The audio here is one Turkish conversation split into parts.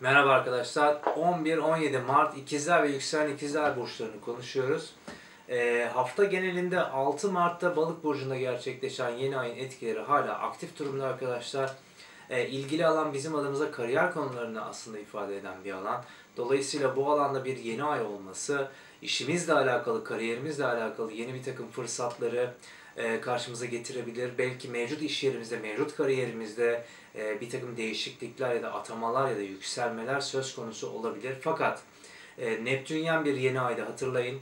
Merhaba arkadaşlar. 11-17 Mart ikizler ve yükselen ikizler burçlarını konuşuyoruz. Ee, hafta genelinde 6 Mart'ta balık burcunda gerçekleşen yeni ayın etkileri hala aktif durumda arkadaşlar. Ee, ilgili alan bizim adımıza kariyer konularını aslında ifade eden bir alan. Dolayısıyla bu alanda bir yeni ay olması, işimizle alakalı, kariyerimizle alakalı yeni bir takım fırsatları, e, karşımıza getirebilir. Belki mevcut iş yerimizde, mevcut kariyerimizde e, bir takım değişiklikler ya da atamalar ya da yükselmeler söz konusu olabilir. Fakat e, Neptünyen bir yeni ayda hatırlayın.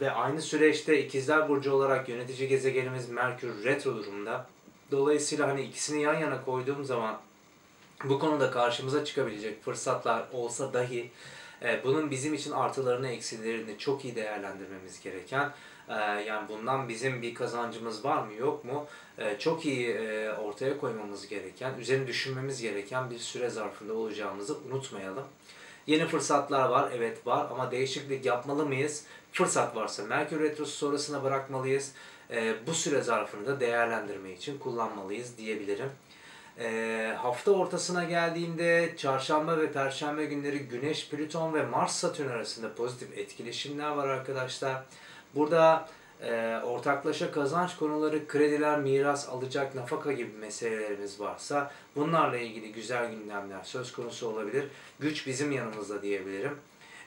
Ve aynı süreçte ikizler Burcu olarak yönetici gezegenimiz Merkür retro durumda. Dolayısıyla hani ikisini yan yana koyduğum zaman bu konuda karşımıza çıkabilecek fırsatlar olsa dahi bunun bizim için artılarını eksilerini çok iyi değerlendirmemiz gereken yani bundan bizim bir kazancımız var mı yok mu ee, çok iyi e, ortaya koymamız gereken, üzerine düşünmemiz gereken bir süre zarfında olacağımızı unutmayalım. Yeni fırsatlar var, evet var ama değişiklik yapmalı mıyız? Fırsat varsa Merkür Retrosu sonrasına bırakmalıyız. Ee, bu süre zarfını da değerlendirme için kullanmalıyız diyebilirim. hafta ortasına geldiğinde çarşamba ve perşembe günleri Güneş, Plüton ve Mars Satürn arasında pozitif etkileşimler var arkadaşlar. Burada e, ortaklaşa kazanç konuları, krediler, miras, alacak, nafaka gibi meselelerimiz varsa bunlarla ilgili güzel gündemler söz konusu olabilir. Güç bizim yanımızda diyebilirim.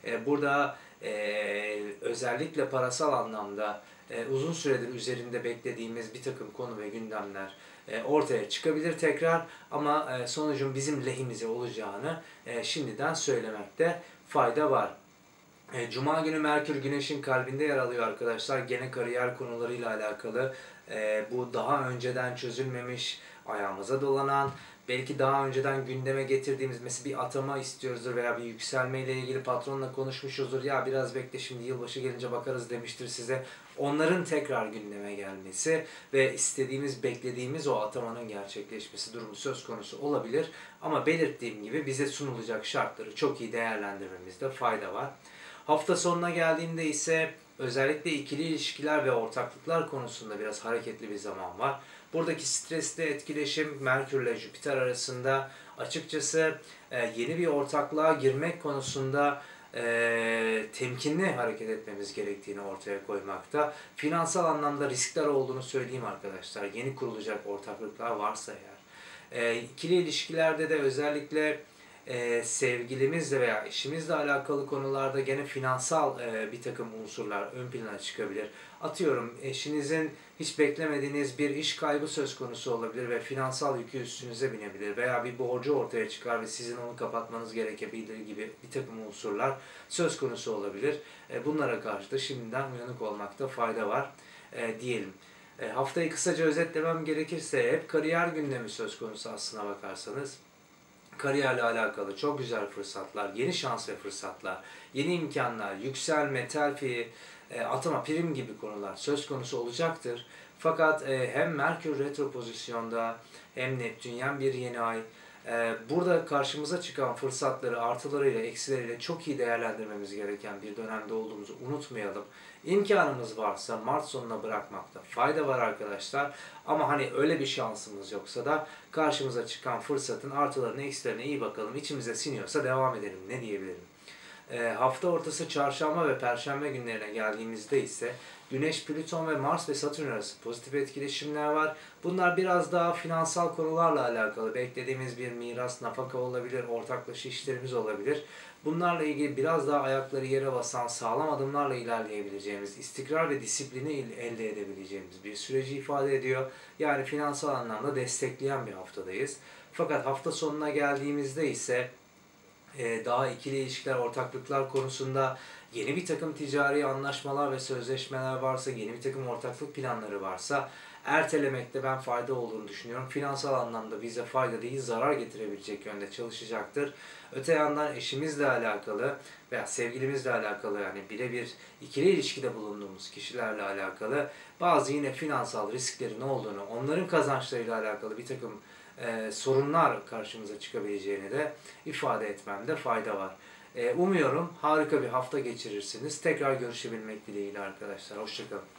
E, burada e, özellikle parasal anlamda e, uzun süredir üzerinde beklediğimiz bir takım konu ve gündemler e, ortaya çıkabilir tekrar ama e, sonucun bizim lehimize olacağını e, şimdiden söylemekte fayda var. E, Cuma günü Merkür Güneş'in kalbinde yer alıyor arkadaşlar. Gene kariyer konularıyla alakalı. E, bu daha önceden çözülmemiş, ayağımıza dolanan, belki daha önceden gündeme getirdiğimiz mesela bir atama istiyoruzdur veya bir yükselme ile ilgili patronla konuşmuşuzdur. Ya biraz bekle şimdi yılbaşı gelince bakarız demiştir size. Onların tekrar gündeme gelmesi ve istediğimiz, beklediğimiz o atamanın gerçekleşmesi durumu söz konusu olabilir. Ama belirttiğim gibi bize sunulacak şartları çok iyi değerlendirmemizde fayda var. Hafta sonuna geldiğinde ise özellikle ikili ilişkiler ve ortaklıklar konusunda biraz hareketli bir zaman var. Buradaki stresli etkileşim Merkür ile Jüpiter arasında açıkçası e, yeni bir ortaklığa girmek konusunda e, temkinli hareket etmemiz gerektiğini ortaya koymakta. Finansal anlamda riskler olduğunu söyleyeyim arkadaşlar. Yeni kurulacak ortaklıklar varsa eğer. E, ikili ilişkilerde de özellikle e, sevgilimizle veya eşimizle alakalı konularda gene finansal e, bir takım unsurlar ön plana çıkabilir. Atıyorum eşinizin hiç beklemediğiniz bir iş kaybı söz konusu olabilir ve finansal yükü üstünüze binebilir veya bir borcu ortaya çıkar ve sizin onu kapatmanız gerekebilir gibi bir takım unsurlar söz konusu olabilir. E, bunlara karşı da şimdiden uyanık olmakta fayda var e, diyelim. E, haftayı kısaca özetlemem gerekirse hep kariyer gündemi söz konusu aslına bakarsanız kariyerle alakalı çok güzel fırsatlar, yeni şans ve fırsatlar, yeni imkanlar, yükselme, terfi, e, atama, prim gibi konular söz konusu olacaktır. Fakat e, hem Merkür retro pozisyonda hem Neptünyen bir yeni ay, burada karşımıza çıkan fırsatları artılarıyla eksileriyle çok iyi değerlendirmemiz gereken bir dönemde olduğumuzu unutmayalım. İmkanımız varsa Mart sonuna bırakmakta fayda var arkadaşlar. Ama hani öyle bir şansımız yoksa da karşımıza çıkan fırsatın artılarını eksilerine iyi bakalım. İçimize siniyorsa devam edelim ne diyebilirim. E, hafta ortası çarşamba ve perşembe günlerine geldiğimizde ise Güneş, Plüton ve Mars ve Satürn arası pozitif etkileşimler var. Bunlar biraz daha finansal konularla alakalı. Beklediğimiz bir miras, nafaka olabilir, ortaklaşa işlerimiz olabilir. Bunlarla ilgili biraz daha ayakları yere basan, sağlam adımlarla ilerleyebileceğimiz, istikrar ve disiplini elde edebileceğimiz bir süreci ifade ediyor. Yani finansal anlamda destekleyen bir haftadayız. Fakat hafta sonuna geldiğimizde ise e, daha ikili ilişkiler, ortaklıklar konusunda yeni bir takım ticari anlaşmalar ve sözleşmeler varsa, yeni bir takım ortaklık planları varsa ertelemekte ben fayda olduğunu düşünüyorum. Finansal anlamda bize fayda değil, zarar getirebilecek yönde çalışacaktır. Öte yandan eşimizle alakalı veya sevgilimizle alakalı yani birebir ikili ilişkide bulunduğumuz kişilerle alakalı bazı yine finansal risklerin olduğunu, onların kazançlarıyla alakalı bir takım e, sorunlar karşımıza çıkabileceğini de ifade etmemde fayda var. E, umuyorum harika bir hafta geçirirsiniz. Tekrar görüşebilmek dileğiyle arkadaşlar. Hoşçakalın.